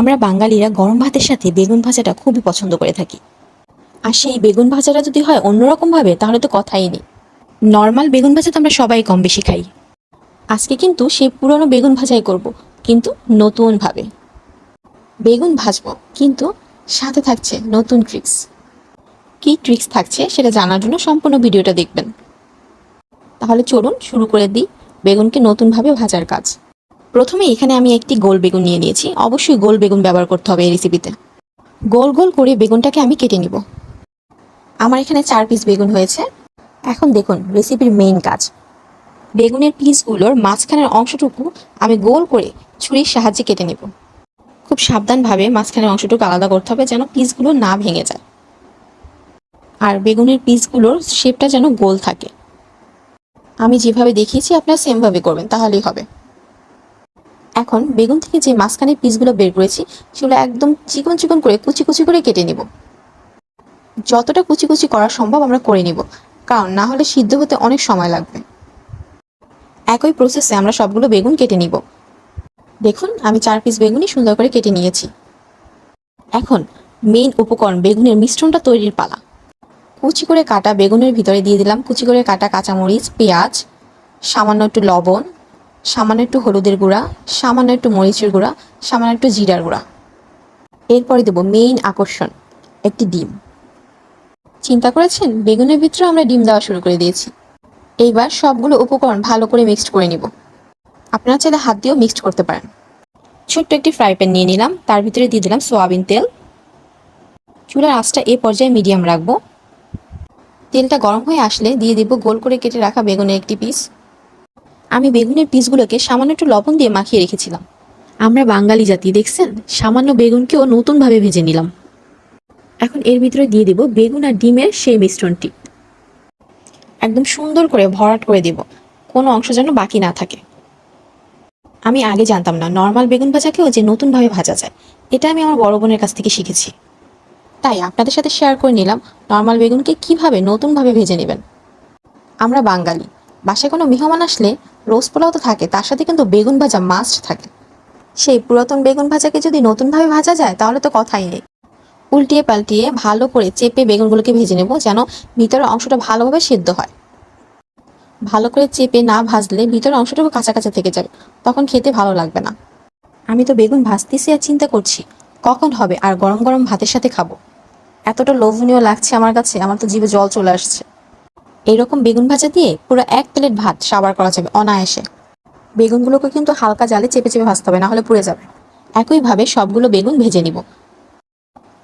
আমরা বাঙালিরা গরম ভাতের সাথে বেগুন ভাজাটা খুবই পছন্দ করে থাকি। আর সেই বেগুন ভাজাটা যদি হয় অন্যরকমভাবে, তাহলে তো কথাই নেই। নর্মাল বেগুন ভাজা তো আমরা সবাই কম বেশি খাই। আজকে কিন্তু সেই পুরনো বেগুন ভাজাই করব, কিন্তু নতুনভাবে। বেগুন ভাজবো, কিন্তু সাথে থাকছে নতুন ট্রিক্স কী ট্রিক্স থাকছে সেটা জানার জন্য সম্পূর্ণ ভিডিওটা দেখবেন। তাহলে চলুন শুরু করে দিই বেগুনকে নতুনভাবে ভাজার কাজ। প্রথমে এখানে আমি একটি গোল বেগুন নিয়ে নিয়েছি। অবশ্যই গোল বেগুন ব্যবহার করতে হবে এই রেসিপিতে গোল গোল করে বেগুনটাকে আমি কেটে নিব। আমার এখানে চার পিস বেগুন হয়েছে। এখন দেখুন রেসিপির মেইন কাজ। বেগুনের পিসগুলোর মাঝখানের অংশটুকু আমি গোল করে ছুরির সাহায্যে কেটে নেব। খুব সাবধানভাবে মাঝখানের অংশটুকু আলাদা করতে হবে যেন পিসগুলো না ভেঙে যায়। আর বেগুনের পিসগুলোর শেপটা যেন গোল থাকে। আমি যেভাবে দেখিয়েছি, আপনারা সেমভাবে করবেন, তাহলেই হবে। এখন বেগুন থেকে যে মাঝখানে পিসগুলো বের করেছি, সেগুলো একদম চিকন চিকন করে কুচি কুচি করে কেটে নিব। যতটা কুচি কুচি করা সম্ভব আমরা করে নিব, কারণ না হলে সিদ্ধ হতে অনেক সময় লাগবে। একই প্রসেসে আমরা সবগুলো বেগুন কেটে নিব। দেখুন, আমি চার পিস বেগুনই সুন্দর করে কেটে নিয়েছি। এখন মেইন উপকরণ বেগুনের মিশ্রণটা তৈরির পালা। কুচি করে কাটা বেগুনের ভিতরে দিয়ে দিলাম, কুচি করে কাটা কাঁচামরিচ, পেঁয়াজ, সামান্য একটু লবণ সামান্য একটু হলুদের গুঁড়া, সামান্য একটু মরিচের গুঁড়া, সামান্য একটু জিরার গুঁড়া। এরপরে দেবো মেইন আকর্ষণ, একটি ডিম। চিন্তা করেছেন? বেগুনের ভিতরে আমরা ডিম দেওয়া শুরু করে দিয়েছি। এইবার সবগুলো উপকরণ ভালো করে মিক্সড করে নিব। আপনারা চাইলে হাত দিয়েও মিক্সড করতে পারেন। ছোট্ট একটি ফ্রাই প্যান নিয়ে নিলাম। তার ভিতরে দিয়ে দিলাম সোয়াবিন তেল। চুলার আঁচটা এ পর্যায়ে মিডিয়াম রাখব। তেলটা গরম হয়ে আসলে দিয়ে দিব গোল করে কেটে রাখা বেগুনের একটি পিস আমি বেগুনের পিসগুলোকে সামান্য একটু লবণ দিয়ে মাখিয়ে রেখেছিলাম। আমরা বাঙালি জাতি, দেখছেন? সামান্য বেগুনকেও নতুনভাবে ভেজে নিলাম। এখন এর ভিতরে দিয়ে দিব বেগুন আর ডিমের সেই মিশ্রণটি। একদম সুন্দর করে ভরাট করে দিব। কোনো অংশ যেন বাকি না থাকে। আমি আগে জানতাম না, নর্মাল বেগুন ভাজাকেও যে নতুনভাবে ভাজা যায়। এটা আমি আমার বড় বোনের কাছ থেকে শিখেছি। তাই আপনাদের সাথে শেয়ার করে নিলাম নর্মাল বেগুনকে কীভাবে নতুনভাবে ভেজে নেবেন। আমরা বাঙালি, বাসায় কোনো মেহমান আসলে রোজ পোলাও তো থাকে, তার সাথে কিন্তু বেগুন ভাজা মাস্ট থাকে। সেই পুরাতন বেগুন ভাজাকে যদি নতুনভাবে ভাজা যায়, তাহলে তো কথাই নেই। উল্টিয়ে পাল্টিয়ে ভালো করে চেপে বেগুনগুলোকে ভেজে নেব যেন ভিতরের অংশটা ভালোভাবে সিদ্ধ হয়। ভালো করে চেপে না ভাজলে ভিতরের অংশটুকু কাঁচা কাঁচা থেকে যাবে, তখন খেতে ভালো লাগবে না। আমি তো বেগুন ভাজতেছি আর চিন্তা করছি, কখন হবে আর গরম গরম ভাতের সাথে খাব। এতটা লোভনীয় লাগছে আমার কাছে, আমার তো জীবে জল চলে আসছে। এইরকম বেগুন ভাজা দিয়ে পুরো এক প্লেট ভাত সাবার করা যাবে অনায়াসে। বেগুনগুলোকে কিন্তু হালকা জালে চেপে চেপে ভাজতে হবে না হলে পুড়ে যাবে। একইভাবে সবগুলো বেগুন ভেজে নিব।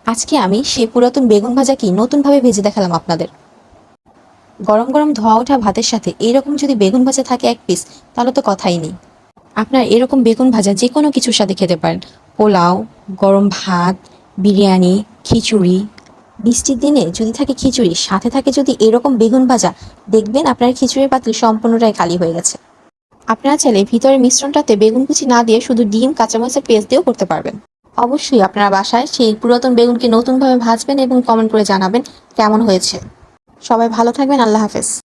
আজকে আমি সেই পুরাতন বেগুন ভাজা কি নতুনভাবে ভেজে দেখালাম আপনাদের। গরম গরম ধোয়া ওঠা ভাতের সাথে এইরকম যদি বেগুন ভাজা থাকে এক পিস তাহলে তো কথাই নেই। আপনার এরকম বেগুন ভাজা যে কোনো কিছুর সাথে খেতে পারেন। পোলাও, গরম ভাত, বিরিয়ানি, খিচুড়ি বৃষ্টির দিনে যদি থাকে খিচুড়ি, সাথে থাকে যদি এরকম বেগুন ভাজা, দেখবেন আপনার খিচুড়ির পাতিল সম্পূর্ণটাই খালি হয়ে গেছে। আপনারা চাইলে ভিতরের মিশ্রণটাতে বেগুন কুচি না দিয়ে শুধু ডিম, কাঁচামরিচের পেস্ট দিয়েও করতে পারবেন। অবশ্যই আপনারা বাসায় সেই পুরাতন বেগুনকে নতুনভাবে ভাজবেন এবং কমেন্ট করে জানাবেন কেমন হয়েছে। সবাই ভালো থাকবেন, আল্লাহ হাফেজ।